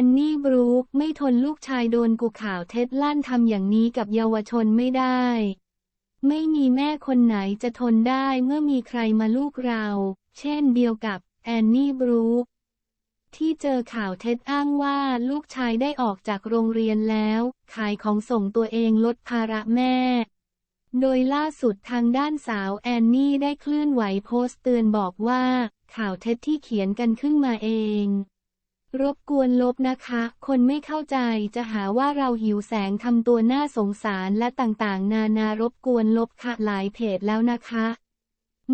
อนนี่บรูคไม่ทนลูกชายโดนกุข่าวเท็จลั่นทำอย่างนี้กับเยาวชนไม่ได้ ไม่มีแม่คนไหนจะทนได้เมื่อมีใครมาลูกเรา เช่นเดียวกับแอนนี่บรูคที่เจอข่าวเท็จอ้างว่าลูกชายได้ออกจากโรงเรียนแล้ว ขายของส่งตัวเองลดภาระแม่ โดยล่าสุดทางด้านสาวแอนนี่ได้เคลื่อนไหวโพสต์เตือนบอกว่า ข่าวเท็จที่เขียนกันขึ้นมาเอง รบกวนลบนะคะ คนไม่เข้าใจจะหาว่าเราหิวแสงทำตัวน่าสงสารและต่างๆ นานารบกวนลบค่ะหลายเพจแล้วนะคะ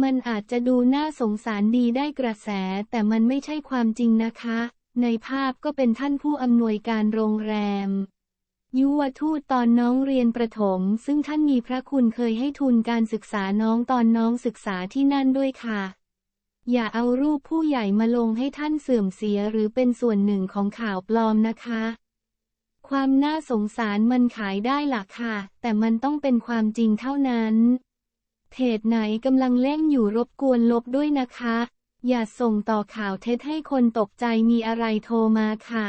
มันอาจจะดูน่าสงสารดีได้กระแส แต่มันไม่ใช่ความจริงนะคะ ในภาพก็เป็นท่านผู้อำนวยการโรงแรม ยุวทูตตอนน้องเรียนประถม ซึ่งท่านมีพระคุณเคยให้ทุนการศึกษาน้องตอนน้องศึกษาที่นั่นด้วยค่ะ อย่าเอารูปผู้ใหญ่มาลงให้ท่านเสื่อมเสียหรือเป็นส่วนหนึ่งของข่าวปลอมนะคะ ความน่าสงสารมันขายได้หล่ะค่ะ แต่มันต้องเป็นความจริงเท่านั้นเพจไหนกำลังเล่นอยู่รบกวนลบด้วยนะคะ อย่าส่งต่อข่าวเท็จให้คนตกใจมีอะไรโทรมาค่ะ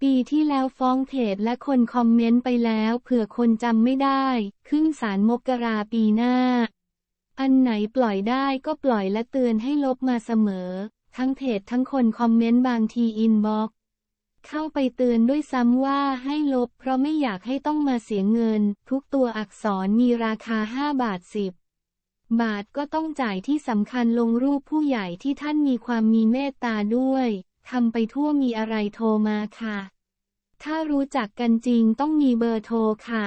ปีที่แล้วฟ้องเพจและคนคอมเมนต์ไปแล้ว เผื่อคนจำไม่ได้ ขึ้นศาลมกราปีหน้า อันไหนปล่อยได้ก็ปล่อยและเตือนให้ลบมาเสมอ ทั้งเพจทั้งคนคอมเมนต์บางทีอินบ็อกเข้าไปเตือนด้วยซ้ำว่าให้ลบเพราะไม่อยากให้ต้องมาเสียเงิน ทุกตัวอักษรมีราคา 5 บาท 10 บาทก็ต้องจ่ายที่สำคัญลงรูปผู้ใหญ่ที่ท่านมีความมีเมตตาด้วยทำไปทั่วมีอะไรโทรมาค่ะ ถ้ารู้จักกันจริงต้องมีเบอร์โทรค่ะ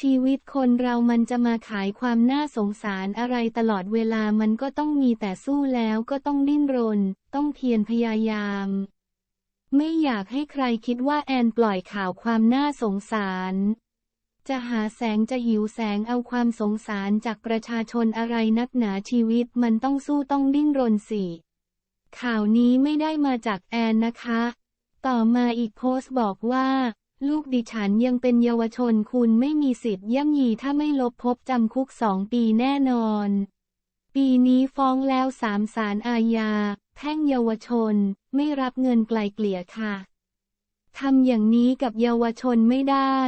ชีวิตคนเรามันจะมาขายความน่าสงสารอะไรตลอดเวลามันก็ต้องมีแต่สู้แล้วก็ต้องดิ้นรน ต้องเพียรพยายาม ไม่อยากให้ใครคิดว่าแอนปล่อยข่าวความน่าสงสาร จะหาแสงจะหิวแสงเอาความสงสารจากประชาชนอะไรนักหนาชีวิตมันต้องสู้ต้องดิ้นรนสิ ข่าวนี้ไม่ได้มาจากแอนนะคะ ต่อมาอีกโพสต์บอกว่า ลูกดิฉันยังเป็นเยาวชนคุณไม่มีสิทธิ์ย่ำยีถ้าไม่ลบพบจำคุกสองปีแน่นอน ปีนี้ฟ้องแล้วสามศาลอาญา แพ่งเยาวชน ไม่รับเงินไกลเกลี่ยค่ะทำอย่างนี้กับเยาวชนไม่ได้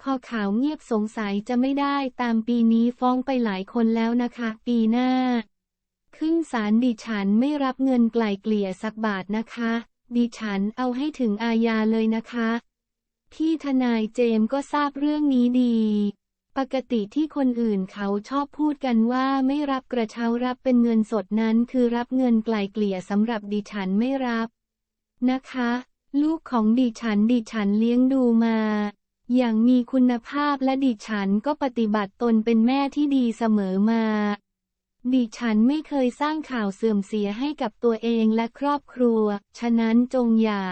พอข่าวเงียบสงสัยจะไม่ได้ตามปีนี้ฟ้องไปหลายคนแล้วนะคะ ปีหน้า ขึ้นศาลดิฉันไม่รับเงินไกลเกลี่ยสักบาทนะคะ ดิฉันเอาให้ถึงอาญาเลยนะคะ พี่ทนายเจมส์ก็ทราบเรื่องนี้ดี ปกติที่คนอื่นเขาชอบพูดกันว่าไม่รับกระเช้ารับเป็นเงินสดนั้นคือรับเงินไกลเกลี่ยสำหรับดิฉันไม่รับ นะคะ ลูกของดิฉันดิฉันเลี้ยงดูมา อย่างมีคุณภาพและดิฉันก็ปฏิบัติตนเป็นแม่ที่ดีเสมอมา ดิฉันไม่เคยสร้างข่าวเสื่อมเสียให้กับตัวเองและครอบครัว ฉะนั้นจงอย่า